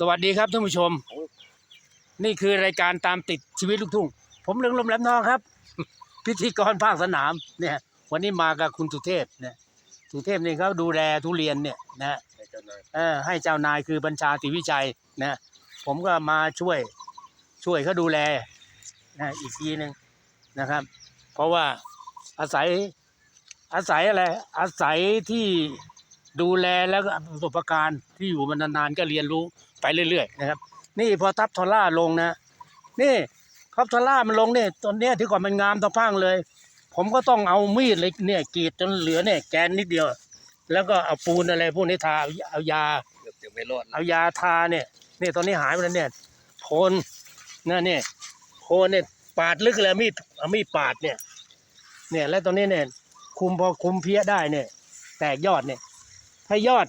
สวัสดีครับท่านผู้ชม นี่คือรายการตามติดชีวิตลูกทุ่ง ผมเรืองลมแหลมทองครับ พิธีกรภาคสนามเนี่ย วันนี้มากับคุณสุเทพเนี่ยสุเทพนี่เขาดูแลทุเรียนเนี่ยนะให้เจ้านายเออให้เจ้านายคือบัญชาติวิชัยนะผมก็มาช่วยช่วยเขาดูแลนะอีกทีหนึ่งนะครับ เพราะว่าอาศัยอาศัยอะไรอาศัยที่ ดูแลแล้วก็ประสบการณ์ที่อยู่มานานๆก็เรียนรู้ไปเรื่อยๆนะครับ นี่พอทับทอล่าลงนะ นี่ทับทอล่ามันลงเนี่ยตอนเนี้ยที่ก่อนมันงามตะพังเลย ผมก็ต้องเอามีดเลยเนี่ยกรีดจนเหลือเนี่ยแกนนิดเดียว แล้วก็เอาปูนอะไรพวกนี้ทาเอาเอายาเกือบจะไม่รอดเอายาทาเนี่ยนี่ตอนนี้หายไปแล้วเนี่ยโคนนะเนี่ยโคนเนี่ยปาดลึกเลยมีดเอามีดปาดเนี่ย เนี่ยแล้วตอนนี้เนี่ยคุมพอคุมเพี้ยได้เนี่ย แตกยอดเนี่ย ถ้ายอด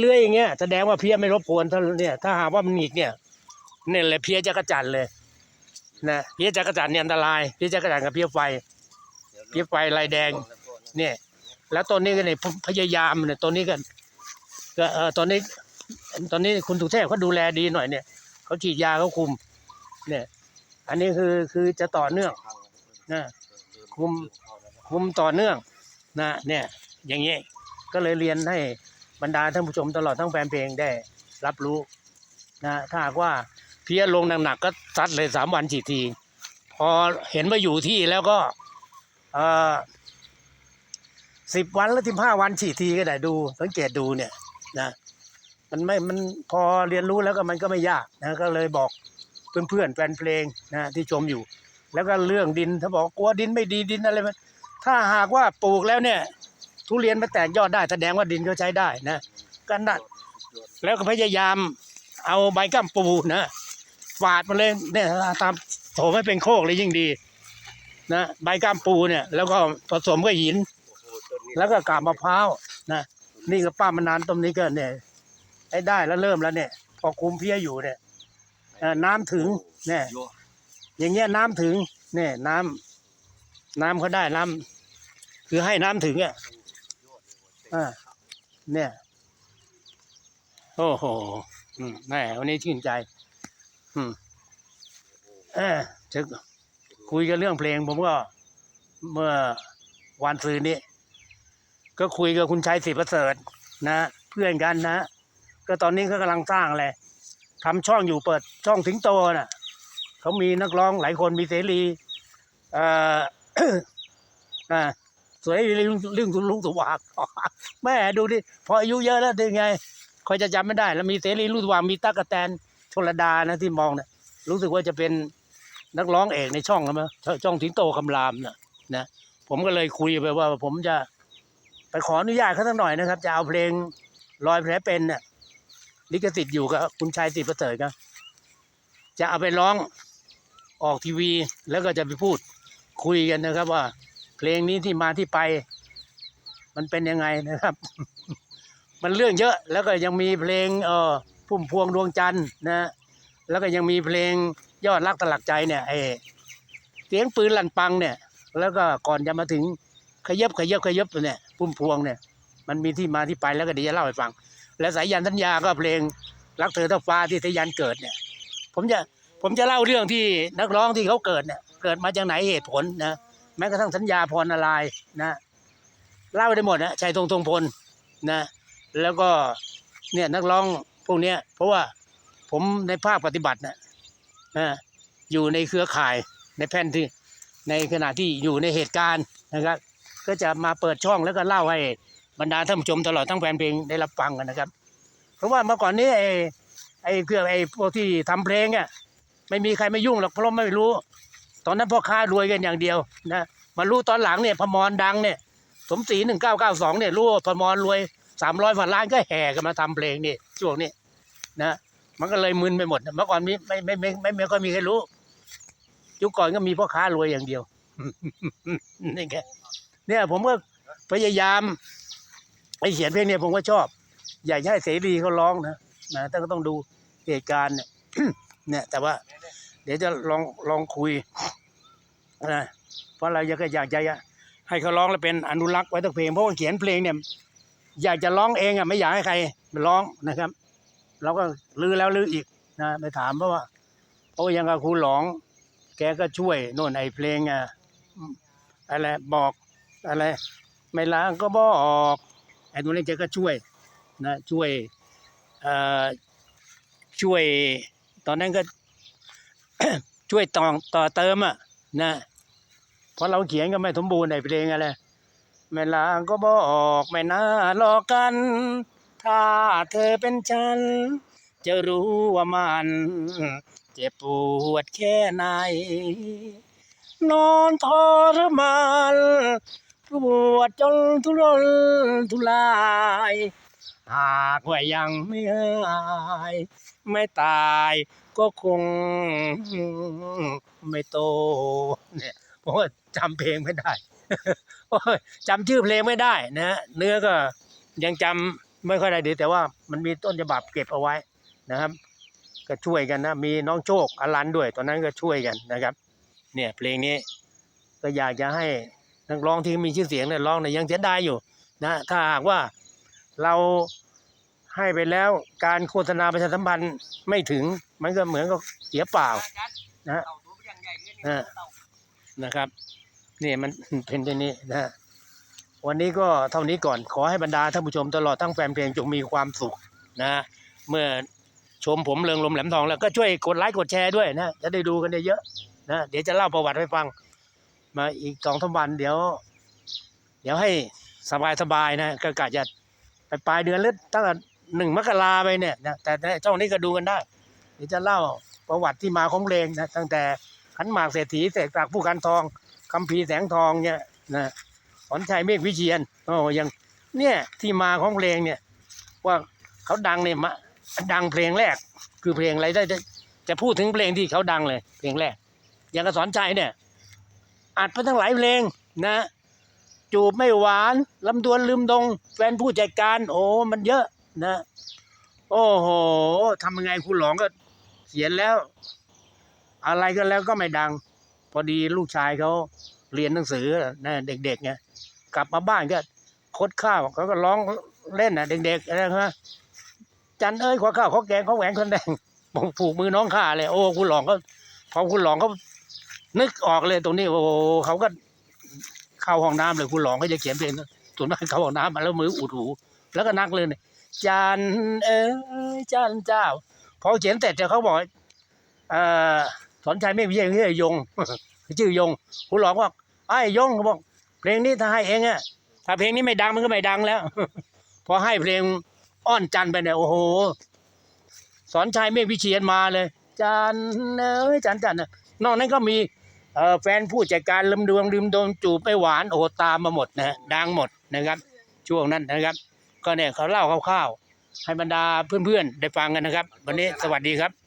เรื่อยๆอย่างเงี้ยแสดงว่าเพี้ยไม่รบกวนถ้าเนี่ยถ้าหากว่ามันหนีกเนี่ยเนี่ยแหละเพี้ยจักรจันเลยนะเพี้ยจักรจันเนี่ยอันตรายเพี้ยจักรจันกับเพี้ยไฟเพี้ยไฟลายแดง เนี่ย แล้วตอนนี้ก็เนี่ยพยายามเนี่ยตอนนี้ก็ก็เออตอนนี้ ตอนนี้คุณสุเทพเขาดูแลดีหน่อยเนี่ยเขาฉีดยาเขาคุม เนี่ย อันนี้คือคือจะต่อเนื่องนะคุมคุมต่อเนื่องนะเนี่ย อย่างนี้ ก็เลยเรียนให้บรรดาท่านผู้ชมตลอดทั้งแฟนเพลงได้รับรู้นะถ้าหากว่าเพี้ยลงหนักๆก็ซัดเลยสามวันฉีดทีพอเห็นว่าอยู่ที่แล้วก็เออสิบวันหรือสิบห้าวันฉีดทีก็ได้ดู สังเกตดูเนี่ยนะมันไม่มันพอเรียนรู้แล้วก็มันก็ไม่ยากนะก็เลยบอกเพื่อนๆแฟนเพลงนะที่ชมอยู่ แล้วก็เรื่องดินถ้าบอกกลัวดินไม่ดีดินอะไรมันถ้าหากว่าปลูกแล้วเนี่ย ทุเรียนมันแตกยอดได้แสดงว่าดินเขาใช้ได้นะกันนะแล้วก็พยายามเอาใบกัมปูนะฝาดมาเลยเนี่ยตามโถไม่เป็นโคกเลยยิ่งดีนะใบกัมปูเนี่ย แล้วก็ผสมกับหิน แล้วก็กาบมะพร้าวนะนี่ก็ป้ามานานต้นนี้ก็เนี่ยไอ้ได้แล้วเริ่มแล้วเนี่ย พอคุมเพี้ยอยู่เนี่ยน้ำถึงเนี่ยอย่างเงี้ยน้ำถึงเนี่ยน้ำน้ำเขาได้น้ำคือให้น้ำถึงอะ อ่าเนี่ย โอ้โหแม่วันนี้ชื่นใจ อืมเออจะคุยกันเรื่องเพลง ผมก็ เมื่อวันซืนนี้ ก็คุยกับคุณชัยศรีประเสริฐนะเพื่อนกันนะ ก็ตอนนี้เขากำลังสร้างอะไรทำช่องอยู่เปิดช่องถึงโตน่ะเขามีนักร้องหลายคนมีเสรี เอ่ออ่า สวยเรื่องเรื่องลุงสว่างแม่ดูดิพออายุเยอะแล้วได้ไงคอยจะจำไม่ได้ แล้วมีเสรีลุงสว่างมีตั๊กกะแตนชลดานะที่มองเนี่ยรู้สึกว่าจะเป็นนักร้องเอกในช่องนะมั้งช่องถิงโตคำรามนะนะผมก็เลยคุยไปว่า ผมจะไปขออนุญาตเขาสักหน่อยนะครับ จะเอาเพลงรอยแผลเป็นน่ะลิขสิทธิ์อยู่กับคุณชายติดประเสริฐครับจะเอาไปร้องออกทีวีแล้วก็จะไปพูดคุยกันนะครับว่า ลงนี้ที่มาที่ไป มันเป็นยังไงนะครับ มันเรื่องเยอะแล้วก็ยังมีเพลงเอ่อพุ่มพวงดวงจันทร์นะ แล้วก็ยังมีเพลงยอดรักตลักใจเนี่ยไอเสียงปืนลั่นปังเนี่ย แล้วก็ก่อนจะมาถึงขยับขยับขยับเนี่ยพุ่มพวงเนี่ย มันมีที่มาที่ไปแล้วก็เดี๋ยวจะเล่าให้ฟัง และสายยันสัญญาก็เพลงรักเธอเท่าฟ้าที่สายันเกิดเนี่ย ผมจะผมจะเล่าเรื่องที่นักร้องที่เขาเกิดเนี่ยเกิดมาจากไหนเหตุผลนะ แม้กระทั่งสัญญาพรนาราย์นะเล่าได้หมดนะชัยธงธงพลนะแล้วก็เนี่ยนักร้องพวกเนี้ยเพราะว่าผมในภาคปฏิบัตินะนะอยู่ในเครือข่ายในแผ่นที่ในขณะที่อยู่ในเหตุการณ์นะครับ ก็จะมาเปิดช่องแล้วก็เล่าให้บรรดาท่านผู้ชมตลอดทั้งแฟนเพลงได้รับฟังกันนะครับ เพราะว่าเมื่อก่อนนี้ไอ้ไอ้เครื่องไอ้พวกที่ทำเพลงอะไม่มีใครไม่ยุ่งหรอกเพราะไม่รู้ ตอนนั้นพ่อค้ารวยกันอย่างเดียวนะมารู้ตอนหลังเนี่ยพมรดังเนี่ยสมศรีหนึ่งเก้าเก้าสองเนี่ยรู้ว่าพมรรวยสามร้อยพันล้านก็แห่กันมาทำเพลงนี่ช่วงนี้นะมันก็เลยมึนไปหมดเมื่อก่อนนี้ไม่ไม่ไม่ไม่ไม่ค่อยมีใครรู้ ยุคก่อนก็มีพ่อค้ารวยอย่างเดียวนี่แกเนี่ยผมก็พยายามไอเขียนเพลงเนี่ยผมก็ชอบ อยากให้เสรีเขาร้องนะนะแต่ก็ต้องดูเหตุการณ์เนี่ยเนี่ยแต่ว่า เดี๋ยวจะลองลองคุยนะเพราะเราอยากอยากจะให้เขาร้องแล้วเป็นอนุรักษ์ไว้ทั้งเพลงเพราะว่าเขียนเพลงเนี่ยอยากจะร้องเองอะไม่อยากให้ใครมาร้องนะครับ เราก็ลือแล้วลืออีกนะไปถามเพราะว่าเพราะายังกับครูหลอง แกก็ช่วยโน่นไอ้เพลงอะอืมอะไรบอกอะไรไม่ล้างก็บอกไอ้ตัวนี้แกก็ช่วยนะช่วยเอ่อช่วยตอนนั้นก็ ช่วยต่อต่อเติมอะนะเพราะเราเขียนก็ไม่สมบูรณ์ในเพลงอะไรไม่ลางก็บอกไม่น่าหลอกกัน ถ้าเธอเป็นฉัน จะรู้ว่ามันเจ็บปวดแค่ไหน นอนทรมานปวดจนทุรนทุราย หากว่ายังไม่หายไม่ตายก็คงไม่โตเนี่ยเพราะว่าจำเพลงไม่ได้จำชื่อเพลงไม่ได้นะเนื้อก็ยังจำไม่ค่อยได้ดีแต่ว่ามันมีต้นฉบับเก็บเอาไว้นะครับ ก็ช่วยกันนะ มีน้องโชคอลันด้วย ตอนนั้นก็ช่วยกันนะครับ เนี่ยเพลงนี้ก็อยากจะให้นักร้องที่มีชื่อเสียงเนี่ยร้องเนี่ยยังเสียดายอยู่นะถ้าหากว่า เราให้ไปแล้วการโฆษณาประชาสัมพันธ์ไม่ถึง มันก็เหมือนกับเสียเปล่านะเออนะครับนี่มันเป็นอย่างนี้นะฮะวันนี้ก็เท่านี้ก่อนขอให้บรรดาท่านผู้ชมตลอดทั้งแฟนเพลงจงมีความสุขนะ เมื่อชมผมเริงลมแหลมทองแล้วก็ช่วยกดไลค์กดแชร์ด้วยนะจะได้ดูกันเยอะๆนะเดี๋ยวจะเล่าประวัติให้ฟัง มาอีกสองสามวันเดี๋ยว เดี๋ยวให้สบายสบายๆนะก็กะจะไปปลายเดือนหรือตั้งแต่หนึ่งมกราไปเนี่ยนะแต่ในช่องนี้ก็ดูกันได้เดี๋ยวจะเล่าประวัติที่มาของเพลงนะตั้งแต่ขันหมากเศรษฐีเสกจากผู้กันทองคำพีแสงทองเนี่ยนะสอนชัยเมฆวิเชียนโอ้ยังเนี่ยที่มาของเพลงเนี่ย ว่าเขาดังเนี่ยมาดังเพลงแรก คือเพลงอะไรได้จะจะพูดถึงเพลงที่เขาดังเลย เพลงแรกอย่างกระสอนชัยเนี่ยอัดไปทั้งหลายเพลงนะ จูบไม่หวานลำดวนลืมดง แฟนผู้จัดการ โอ้มันเยอะนะ โอ้โหทำยังไงคุณหลองก็เขียนแล้ว อะไรก็แล้วก็ไม่ดัง พอดีลูกชายเขาเรียนหนังสือนะเด็กๆไงกลับมาบ้านก็คดข้าวเขาก็ร้องเล่นนะเด็กๆอะไรนะจันเอ้ยขอข้าวขอแกงขอแหวนคนแดงผมผูกมือน้องข้าเลย โอ้คุณหลองก็พอคุณหลองเขานึกออกเลยตรงนี้ โอ้เขาก็ เข้าห้องน้ำเลยคุณหลองก็จะเขียนเพลงส่วนมากเข้าห้องน้ำมาแล้วมืออุดหูแล้วก็นักเลยเนี่ยจันเอ้ยจันเจ้าพอเขียนเสร็จเดี๋ยวเขาบอกเอ่อสอนชัยไม่มีชื่อยงชื่อยงคุณหลองบอกไอ้ยงเขาบอก เพลงนี้ถ้าให้เองอะถ้าเพลงนี้ไม่ดังมันก็ไม่ดังแล้ว พอให้เพลงอ้อนจันไปเนี่ยโอ้โห สอนชัยเมฆวิเชียนมาเลย จันเอ้ยจันจันนอกนั้นก็มี แฟนผู้จัดการลืมดวงลืมโดนจูบไปหวานโอ้ตามมาหมดนะฮะดังหมดนะครับ ช่วงนั้นนะครับ ก็เนี่ยเขาเล่าคร่าวๆให้บรรดาเพื่อนๆได้ฟังกันนะครับ วันนี้สวัสดีครับ